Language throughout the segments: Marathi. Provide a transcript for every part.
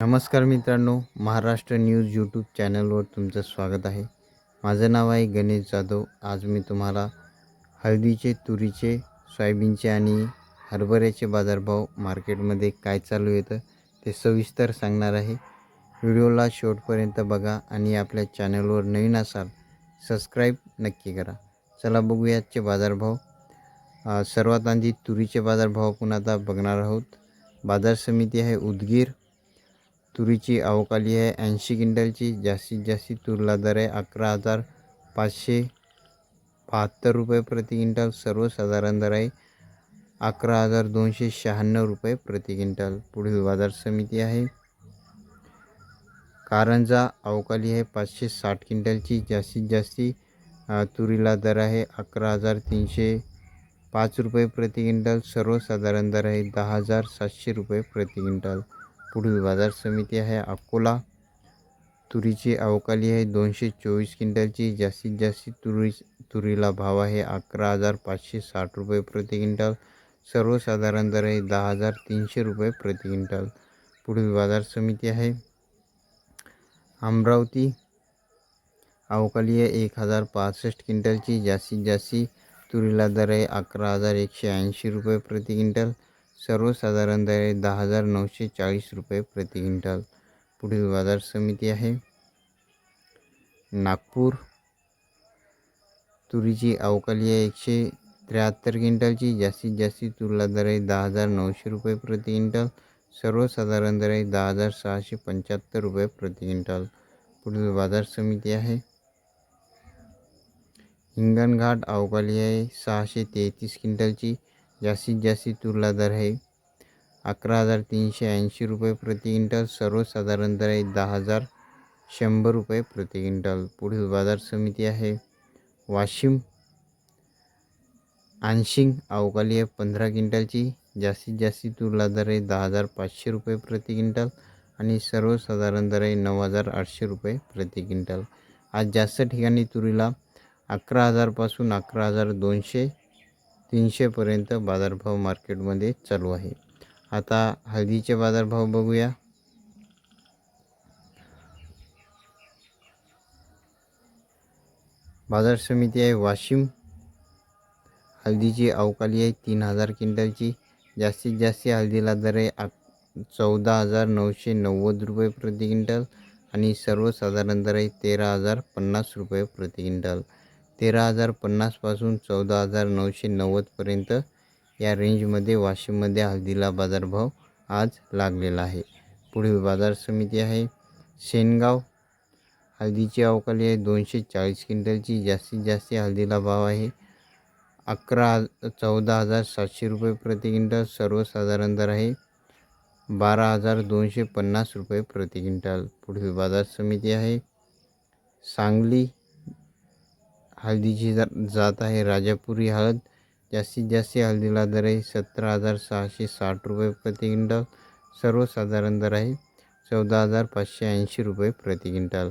नमस्कार मित्रांनो महाराष्ट्र न्यूज यूट्यूब चॅनलवर तुमचं स्वागत आहे. माझं नाव आहे गणेश जाधव. आज मी तुम्हाला हळदीचे तुरीचे सोयाबीनचे आणि हरभऱ्याचे बाजारभाव मार्केटमध्ये काय चालू येतं ते सविस्तर सांगणार आहे. व्हिडिओला शेवटपर्यंत बघा आणि आपल्या चॅनलवर नवीन असाल सबस्क्राईब नक्की करा. चला बघूया आजचे बाजारभाव. सर्वात आधी तुरीचे बाजारभाव आपण आता बघणार आहोत. बाजार समिती आहे उदगीर. तुरीची अवकाली आहे. ऐंशी क्विंटलची जास्तीत जास्त तुरला दर आहे. अकरा हजार पाचशे बहात्तर रुपये प्रति क्विंटल. सर्वसाधारण दर आहे. अकरा हजार दोनशे शहाण्णव रुपये प्रति क्विंटल. पुढील बाजार समिती आहे. कारंजा अवकाली आहे. पाचशे साठ क्विंटलची जास्तीत जास्ती तुरीला दर आहे. अकरा हजार तीनशे पाच रुपये प्रति क्विंटल. सर्वसाधारण दर आहे. दहा हजार सातशे रुपये प्रति क्विंटल. पुढील बाज़ार समिती आहे. अकोला तुरीची अवकाली आहे. दोनशे चोवीस क्विंटलची जास्तीत जास्त तुरी, तुरीला भाव आहे. अकरा हज़ार पाचशे साठ रुपये प्रति क्विंटल. सर्वसाधारण दर आहे दहा हज़ार तीनशे रुपये प्रति क्विंटल. पुढील बाज़ार समिती आहे. अमरावती अवकाली आहे. एक हज़ार पासष्ट क्विंटलची जास्तीत जास्ती तुरीला दर आहे. अकरा हज़ार एकशे ऐंशी रुपये प्रति क्विंटल. सर्वसाधारण दर आहे दहा हजार नऊशे चाळीस रुपये प्रति क्विंटल. पुढील बाजार समिती आहे. नागपूर. तुरीची अवकाली आहे एकशे त्र्याहत्तर क्विंटलची. जास्तीत जास्त तुरला दर आहे दहा हजार नऊशे रुपये प्रति क्विंटल. सर्वसाधारण दर आहे दहा हजार सहाशे पंच्याहत्तर रुपये प्रति क्विंटल. पुढील बाजार समिती आहे. हिंगणघाट अवकाली आहे सहाशे तेहतीस क्विंटलची. जास्तीत जास्त तुरला दर आहे. अकरा हजार तीनशे ऐंशी रुपये प्रति क्विंटल सर्वसाधारण दर आहे दहा हजार शंभर रुपये प्रति क्विंटल. पुढील बाजार समिती आहे. वाशिम आंशिंग अवकाली आहे पंधरा क्विंटलची. जास्तीत जास्त तुरला दर आहे दहा हजार पाचशे रुपये प्रति क्विंटल आणि सर्वसाधारण दर आहे नऊ हजार आठशे रुपये प्रति क्विंटल. आज जास्त ठिकाणी तुरीला अकरा हजारपासून अकरा हजार दोनशे तीनशेपर्यंत बाजारभाव मार्केटमध्ये चालू आहे. आता हळदीचे बाजारभाव बघूया. बाजार समिती आहे वाशिम. हळदीची अवकाली आहे तीन हजार क्विंटलची. जास्तीत जास्त हळदीला दर आहे आ चौदा हजार नऊशे नव्वद रुपये प्रति क्विंटल आणि सर्वसाधारण दर आहे तेरा हजार पन्नास रुपये प्रति क्विंटल. तेरा हजार पन्नासपासून चौदा हजार नऊशे नव्वदपर्यंत या रेंजमध्ये वाशिममध्ये हळदीला बाजारभाव आज लागलेला आहे. पुढील बाजार समिती आहे. शेनगाव हळदीची अवकाली आहे. दोनशे चाळीस क्विंटलची जास्तीत जास्त हळदीला भाव आहे. अकरा चौदा हजार सातशे रुपये प्रति क्विंटल सर्वसाधारण दर आहे. बारा हजार दोनशे पन्नास रुपये प्रति क्विंटल. पुढील बाजार समिती आहे. सांगली हळदीची जात आहे. राजापुरी हळद जास्तीत जास्त हळदीला दर आहे सतरा हजार सहाशे साठ रुपये प्रति क्विंटल. सर्वसाधारण दर आहे चौदा हजार पाचशे ऐंशी रुपये प्रति क्विंटल.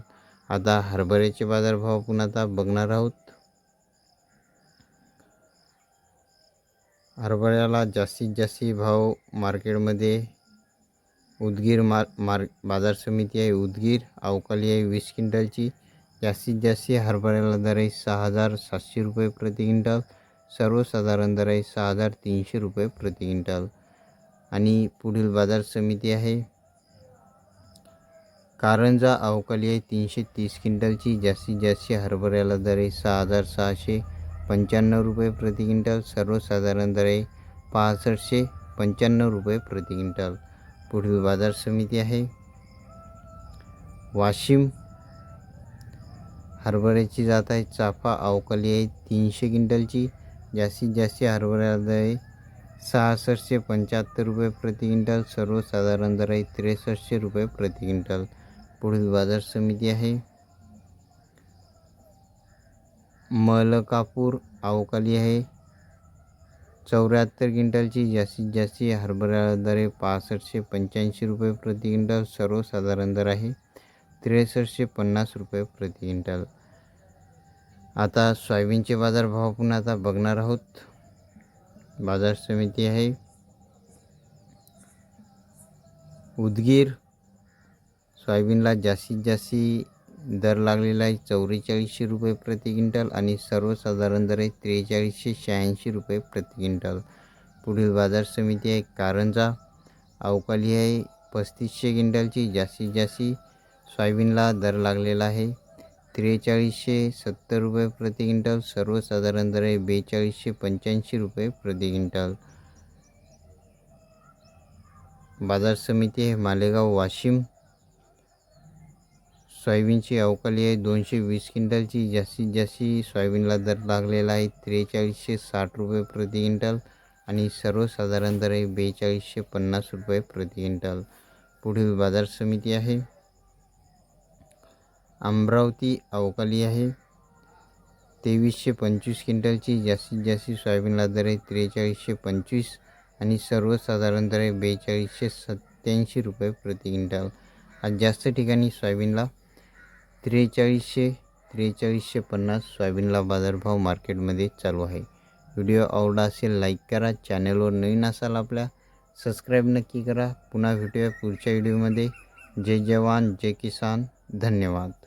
आता हरभऱ्याचे बाजारभाव पण आता बघणार आहोत. हरभऱ्याला जास्तीत जास्त भाव मार्केटमध्ये उदगीर मार मार बाजार समिती आहे. उदगीर अवकाली आहे. वीस क्विंटलची जास्तीत जास्त हरभऱ्याला दर आहे सहा हजार सातशे रुपये प्रति क्विंटल. सर्वसाधारण दर आहे सहा हजार तीनशे रुपये प्रति क्विंटल. आणि पुढील बाजार समिती आहे. कारंजा अवकाली आहे तीनशे तीस क्विंटलची. जास्तीत जास्त हरभऱ्याला दर आहे सहा हजार सहाशे पंच्याण्णव रुपये प्रति क्विंटल. सर्वसाधारण दर आहे पासष्टशे पंच्याण्णव रुपये प्रति क्विंटल. पुढील बाजार समिती आहे. वाशिम हरभऱ्याची जात आहे. चाफा अवकाली आहे. तीनशे क्विंटलची. जास्तीत जास्त हरभऱ्याला दर आहे सहासष्टशे पंच्याहत्तर रुपये प्रति क्विंटल. सर्वसाधारण दर आहे त्रेसष्टशे रुपये प्रति क्विंटल. पुढील बाजार समिती आहे. मलकापूर अवकाली आहे. चौऱ्याहत्तर क्विंटलची. जास्तीत जास्त हरभऱ्याला दर आहे पासष्टशे पंच्याऐंशी रुपये प्रति क्विंटल. सर्वसाधारण दर आहे. त्रेसष्टशे पन्नास रुपये प्रति क्विंटल. आता सोयाबीनचे बाजारभाव पण आता बघणार आहोत. बाजार समिती आहे. उदगीर सोयाबीनला जास्तीत जास्त दर लागलेला आहे चौवेचाळीसशे रुपये प्रति क्विंटल आणि सर्वसाधारण दर आहे त्रेचाळीसशे शहाऐंशी रुपये प्रति क्विंटल. पुढील बाजार समिती आहे कारंजा. अवकाली आहे पस्तीसशे क्विंटलची जास्तीत जास्त सोयाबीनला दर लागलेला आहे. त्रेचाळीसशे सत्तर रुपये प्रति क्विंटल सर्वसाधारण दर आहे बेचाळीसशे पंच्याऐंशी रुपये प्रति क्विंटल. बाजार समिती आहे मालेगाव वाशिम. सोयाबीनची अवकाली आहे. दोनशे वीस क्विंटलची जास्तीत जास्त सोयाबीनला दर लागलेला आहे. त्रेचाळीसशे साठ रुपये प्रति क्विंटल आणि सर्वसाधारण दर आहे बेचाळीसशे पन्नास रुपये प्रति क्विंटल. पुढील बाजार समिती आहे. अमरावती अवकाली आहे. तेवीसशे पंचवीस क्विंटलची जास्तीत जास्त सोयाबीनला दर आहे त्रेचाळीसशे पंचवीस आणि सर्वसाधारण दर आहे बेचाळीसशे सत्त्याऐंशी रुपये प्रति क्विंटल. आज जास्त ठिकाणी सोयाबीनला त्रेचाळीसशे त्रेचाळीसशे पन्नास सोयाबीनला बाजारभाव मार्केटमध्ये चालू आहे. व्हिडिओ आवडला असेल लाईक करा चॅनलवर नवीन असाल आपल्या सबस्क्राईब नक्की करा. पुन्हा भेटूया पुढच्या व्हिडिओमध्ये. जय जवान जय किसान. धन्यवाद.